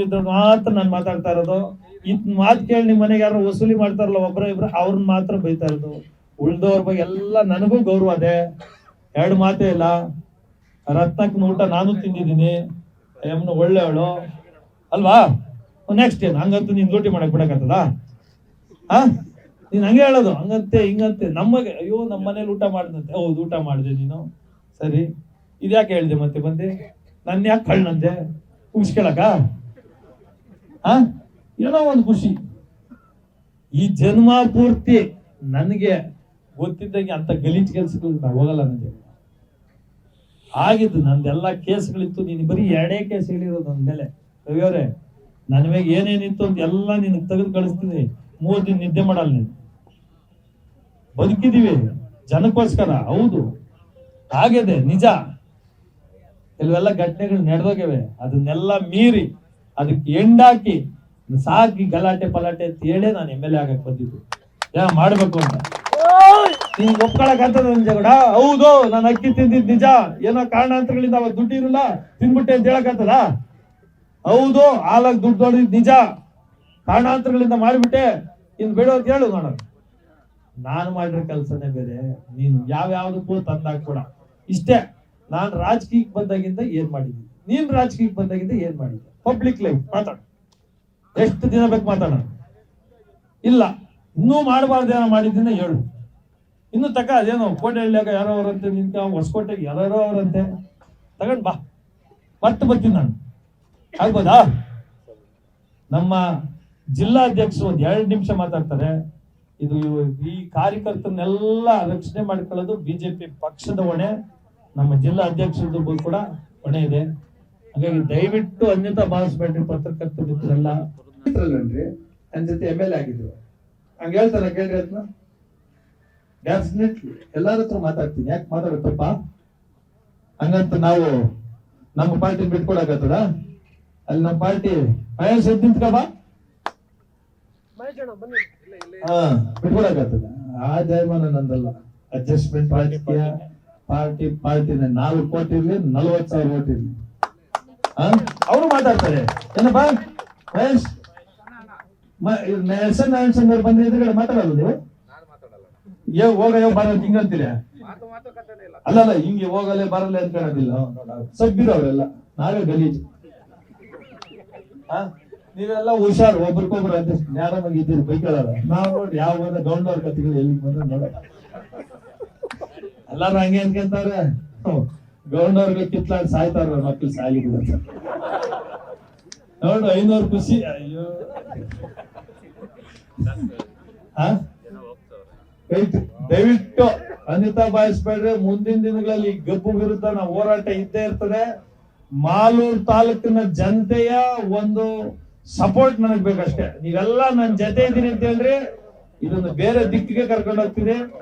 ಮಾತ್ರ ನಾನು ಮಾತಾಡ್ತಾ ಇರೋದು. ಇದ್ ಮಾತು ಕೇಳಿ ನಿಮ್ಮ ಮನೆಗೆ ಯಾರು ವಸೂಲಿ ಮಾಡ್ತಾರಲ್ಲ ಒಬ್ರ ಇಬ್ರು ಅವ್ರನ್ನ ಮಾತ್ರ ಬೈತಾ ಇರೋದು. ಉಳ್ದವ್ರ ಬಗ್ಗೆ ಎಲ್ಲ ನನಗೂ ಗೌರವ ಅದೇ. ಎರಡು ಮಾತೇ ಇಲ್ಲ. ರತ್ನಕ್ಕನ ಊಟ ನಾನು ತಿಂದಿದ್ದೀನಿ. ಎಮ್ನ ಒಳ್ಳೆಯವಳು ಅಲ್ವಾ? ನೆಕ್ಸ್ಟ್ ಏನು? ಹಂಗಂತ ನೀನ್ ಡ್ಯೂಟಿ ಮಾಡಕ್ ಬಿಡಕತ್ತದ ಹಾ ನೀನ್ ಹಂಗೆ ಹೇಳೋದು. ಹಂಗಂತೆ, ಹಿಂಗಂತೆ. ನಮಗೆ, ಅಯ್ಯೋ ನಮ್ಮ ಮನೇಲಿ ಊಟ ಮಾಡಿದಂತೆ. ಹೌದು, ಊಟ ಮಾಡಿದೆ ನೀನು. ಸರಿ. ಇದ್ಯಾಕೆ ಹೇಳಿದೆ ಮತ್ತೆ ಬಂದೆ? ನನ್ನ ಯಾಕೆ ಕಳ್ಳಂದೆ ಉಗಿಸ್ಕೊಳಕ ಆ? ಏನೋ ಒಂದು ಖುಷಿ. ಈ ಜನ್ಮ ಪೂರ್ತಿ ನನಗೆ ಗೊತ್ತಿದ್ದಂಗೆ ಅಂತ ಗಲೀಜು ಕೆಲಸಗಳಿಗೆ ನಾವು ಹೋಗಲ್ಲ ನನಗೆ ಆಗಿದ್ದು ನಂದೆಲ್ಲ ಕೇಸ್ಗಳಿತ್ತು. ನೀನು ಬರೀ ಎರಡೇ ಕೇಸ್ ಹೇಳಿರೋದು ನನ್ನ ಮೇಲೆ. ರವಿಯವರೇ ನನ್ನ ಮೇಲೆ ಏನೇನಿತ್ತು ಅಂತ ಎಲ್ಲ ನಿನಗೆ ತೆಗೆದು ಕಳಿಸ್ತೀನಿ. ಮೂರು ದಿನ ನಿದ್ದೆ ಮಾಡಲ್ಲ ನೀನು. ಬದುಕಿದೀವಿ ಜನಕ್ಕೋಸ್ಕರ, ಹೌದು. ಆಗಿದೆ ನಿಜ. ಕೆಲವೆಲ್ಲ ಘಟನೆಗಳು ನಡೆದೋಗಿವೆ ಅದನ್ನೆಲ್ಲ ಮೀರಿ ಅದಕ್ಕೆ ಎಂಡಾಕಿ ಸಾಕಿ ಗಲಾಟೆ ಪಲಾಟೆ ಅಂತ ಹೇಳೇ ನಾನು ಎಂ ಎಲ್ ಎ ಆಗಕ್ಕೆ ಬಂದಿದ್ದು. ಯಾ ಮಾಡ್ಬೇಕು ಅಂತ. ನೀನ್ ಒಪ್ಕೊಳಕ್ ಅಂತ ನನ್ ಜಗಡ ಹೌದು ನಾನು ಅಕ್ಕಿ ತಿಂದಿದ್ ನಿಜ. ಏನೋ ಕಾರಣಾಂತರಗಳಿಂದ ಅವಾಗ ದುಡ್ಡು ಇರಲ್ಲ, ತಿನ್ಬಿಟ್ಟೆ ಅಂತ ಹೇಳಕ್ ಹೌದು, ಹಾಲಾಗಿ ದುಡ್ಡು ದೊಡ್ಡಿದ್ ನಿಜ. ಕಾರಣಾಂತರಗಳಿಂದ ಮಾಡಿಬಿಟ್ಟೆ. ಇನ್ ಬೇಡ ಅಂತ ಹೇಳು ನೋಡ ನಾನು ಮಾಡಿರೋ ಕೆಲಸನೇ ಬೇರೆ. ನೀನು ಯಾವ ತಂದಾಗ ಕೂಡ. ಇಷ್ಟೇ. ನಾನು ರಾಜಕೀಯಕ್ಕೆ ಬಂದಾಗಿಂದ ಏನ್ ಮಾಡಿದ್ದೀನಿ? ನೀನ್ ರಾಜಕೀಯಕ್ಕೆ ಬಂದಾಗಿಂದ ಏನ್ ಮಾಡಿದ್ದೆ? ಪಬ್ಲಿಕ್ ಲೈಫ್ ಮಾತಾಡ. ಎಷ್ಟು ದಿನ ಬೇಕು ಮಾತಾಡೋಣ? ಇಲ್ಲ. ಇನ್ನೂ ಮಾಡಬಾರ್ದೇನೋ ಮಾಡಿದ್ದೀನಿ ಹೇಳು. ಇನ್ನು ತಕ ಅದೇನೋ ಕೋಟೆ ಹಳ್ಳಿಯಾಗ ಯಾರೋ ಅವರಂತೆ ನಿನ್ಕ ಹೊಸಕೋಟೆಗೆ ಯಾರೋ ಅವರಂತೆ. ತಗೊಂಡ್ ಬಾ. ಮತ್ತೆ ಬರ್ತೀನಿ ನಾನು. ಆಗ್ಬೋದಾ? ನಮ್ಮ ಜಿಲ್ಲಾಧ್ಯಕ್ಷರು ಒಂದ್ ಎರಡು ನಿಮಿಷ ಮಾತಾಡ್ತಾರೆ. ಇದು ಈ ಕಾರ್ಯಕರ್ತರನ್ನೆಲ್ಲ ರಕ್ಷಣೆ ಮಾಡ್ಕೊಳ್ಳೋದು ಬಿಜೆಪಿ ಪಕ್ಷದ ಹೊಣೆ. ನಮ್ಮ ಜಿಲ್ಲಾ ಅಧ್ಯಕ್ಷರದ್ದು ಕೂಡ ಹೊಣೆ ಇದೆ. ಹಾಗಾಗಿ ದಯವಿಟ್ಟು ಅನ್ಯತಾ ಭಾವಿಸ್ಬೇಡ್ರಿ ಪತ್ರಕರ್ತ ಮಿತ್ರರೆಲ್ಲ. ನನ್ನ ಜೊತೆ ಎಂ ಎಲ್ ಎ ಆಗಿದ್ರು. ಹಂಗ ಹೇಳ್ತಾರ, ಕೇಳ್ರಿ ಅದನ್ನ ಡೆಫಿನೆಟ್ಲಿ ಎಲ್ಲರ ಹತ್ರ ಮಾತಾಡ್ತೀನಿ. ಯಾಕೆ ಮಾತಾಡಬೇಕಪ್ಪ ಹಂಗಂತ ನಾವು ನಮ್ಮ ಪಾರ್ಟಿ ಬಿಟ್ಕೊಡಕತ್ತದ? ಅಲ್ಲಿ ನಮ್ಮ ಪಾರ್ಟಿ ಮಹೇಶ್ ಎದ್ದು ನಿಂತ್ಕೊ ಬಾ. ಹಾ, ಬಿಟ್ಕೊಡಕತ್ತದ. ಆ ಜಯಮಾನ ನಂದಲ್ಲ. ಅಡ್ಜಸ್ಟ್ಮೆಂಟ್ ರಾಜಕೀಯ ಪಾರ್ಟಿ, ಪಾರ್ಟಿನ ನಾಲ್ಕು ಕೋಟಿ ಇರ್ಲಿ, ನಲ್ವತ್ತು ಸಾವಿರ ಕೋಟಿ ಇರ್ಲಿ. ಅವರು ಮಾತಾಡ್ತಾರೆ. ಏನಪ್ಪ? ಮಹೇಶ್? ಎಸ್ ಎನ್ ನಾರಾಯಣ ಸಂಘ ಬಂದ್ರೆ ಎದುರುಗಡೆ ಮಾತಾಡಲ್ಲ ನೀವು? ಏ, ಹೋಗ ಹಿಂಗಂತೀರ ಅಲ್ಲ ಅಲ್ಲ, ಹಿಂಗೆ ಹೋಗಲೇ ಬರಲ್ಲ ಅಂತ ಹೇಳೋದಿಲ್ಲ. ಸಬ್ಬಿರು ಅವರೆಲ್ಲ. ನಾವೇ ಗಲೀಜು? ನೀವೆಲ್ಲ ಹುಷಾರು, ಒಬ್ರಿಗೊಬ್ರು ಅಂತ ನ್ಯಾರಾಮಾಗಿ ಇದ್ದೀರಿ ಬೈಕೊಳ್ಳಲ್ಲ ನಾವು ನೋಡಿ ಯಾವ ಗೌಂಡ್ ಗೌಂಡವ್ರ ಕಥೆಗಳು ಎಲ್ಲಿ ಬಂದ್ರೆ ನೋಡ ಎಲ್ಲಾರು ಹಂಗೆ ಅನ್ಕೊಂತಾರೆ ಗೌಂಡವ್ರಿಗೆ ಕಿತ್ಲಾಗ ಸಾಯ್ತಾರ ಮಕ್ಕಳು ಸಾಲಿ ನೋಡು, ಐನೂರು ಖುಷಿ. ಅಯ್ಯೋ? ದಯವಿಟ್ಟು- ಅನಿತಾ ಬಾಯಿಸ್ಬೇಡ್ರೆ ಮುಂದಿನ ದಿನಗಳಲ್ಲಿ ಗಬ್ಬು ವಿರುದ್ಧ ನಾವು ಹೋರಾಟ ಇದ್ದೇ ಇರ್ತದೆ. ಮಾಲೂರು ತಾಲೂಕಿನ ಜನತೆಯ ಒಂದು ಸಪೋರ್ಟ್ ನನಗ್ ಬೇಕಷ್ಟೇ. ನೀವೆಲ್ಲ ನನ್ನ ಜೊತೆ ಇದ್ದೀನಿ ಅಂತ ಹೇಳ್ರಿ. ಇದನ್ನು ಬೇರೆ ದಿಕ್ಕಿಗೆ ಕರ್ಕೊಂಡು ಹೋಗ್ತಿದೆ